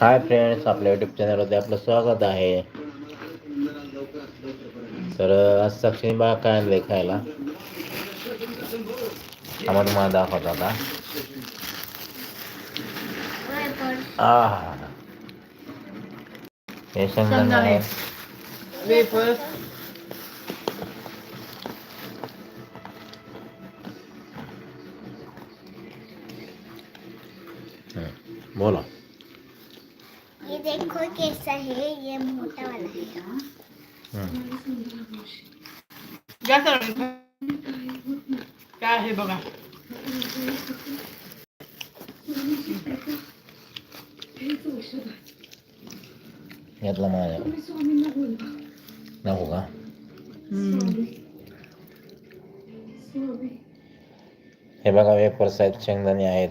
Hi friends आपल्या YouTube चॅनलमध्ये आपलं स्वागत आहे. तर आज साक्षीने बघा काय आणलंय खायला? आम्हाला तुम्हाला दाखवत आता. आहा हे शेंगदाणे. बोला. ये देखो कैसा है ये मोटा वाला है। हं. जास्त काय आहे बघा. यातला माझ्या नको का? हे बघा वेपर्स आहेत शेंगदाणे आहेत.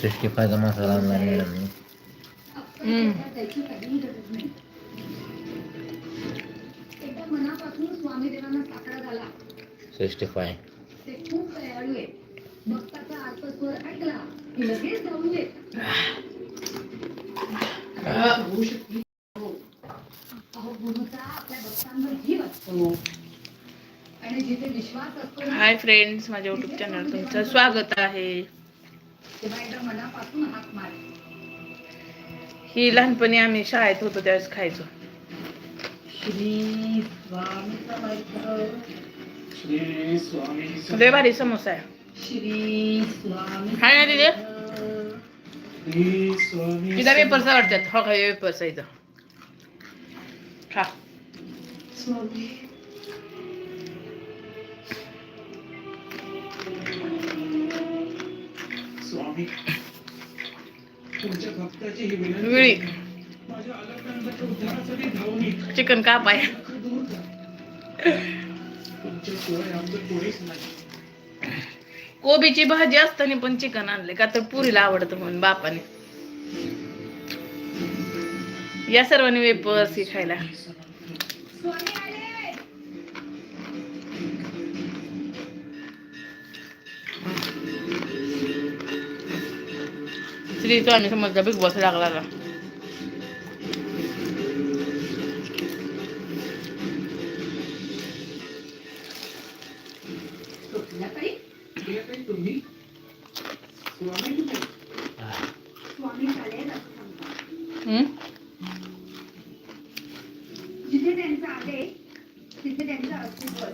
सिक्स्टी फायचा मसाला आणला सिक्स्टी फाय हाय फ्रेंड्स माझ्या युट्यूब चॅनल तुमचं स्वागत आहे. ही लहानपणी आम्ही शाळेत होतो त्यावेळेस खायचो. लय भारी समोसा आहे. हाय ना तिथे तिथं वेपर्स आवडतात. हो काय वेपर्स आहे इथं. खा. विळी. चिकन काप आहे कोबीची भाजी असताना पण चिकन आणले का तर पुरीला आवडतं म्हणून बापाने. या सर्वांनी वेपर्स खायला. श्री स्वामी समजला बिग बॉस लागला? जिथे त्यांचा आदेश तिथे त्यांचं अस्तित्व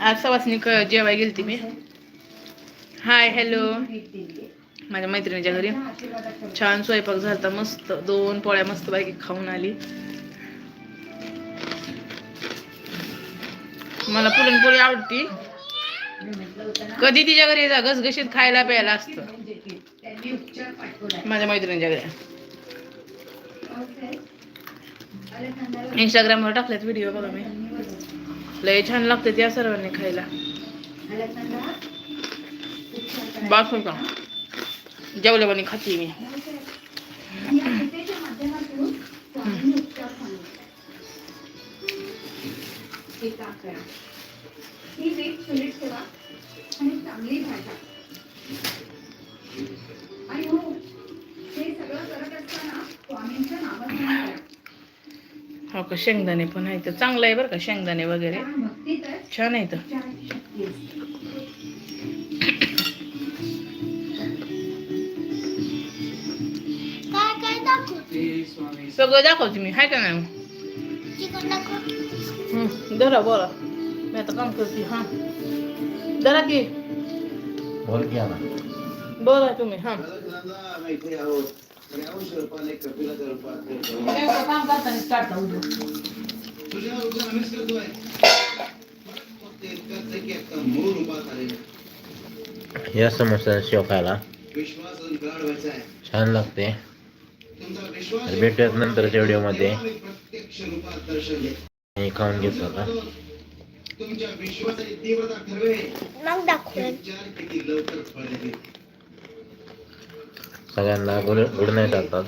आज सवासनी क- जेवाय गेलती मी. हाय हॅलो माझ्या मैत्रिणीच्या घरी. छान स्वयंपाक झाला मस्त. दोन पोळ्या मस्त पैकी खाऊन आली. मला पुरणपोळी आवडती. कधी तिच्या घरी जा घसघशीत खायला प्यायला असतं. माझ्या मैत्रिणीच्या घरी. इंस्टाग्रामवर टाकल्यात व्हिडिओ बघा मी. लय छान लागते त्या सर्वांनी खायला. बास का जेवल्यावानी खाते मी हो का? शेंगदाणे पण आहे तर चांगलं आहे बरं का शेंगदाणे वगैरे. छान आहे तर. सगळं दाखवते मी हाय का नाही दाखव हं, धरा बोला मी आता काम करते हां धरा की बोल की बोला तुम्ही हां काम करताना स्टार्ट तुझ्या या समोसा शेव खायला छान लागते. भेटूयात नंतरच्या व्हिडिओमध्ये. आम्ही प्रत्यक्ष रूपात दर्शन देतो. मी खाऊन घेतो आता. सगळ्यांना गुड नाईट आता.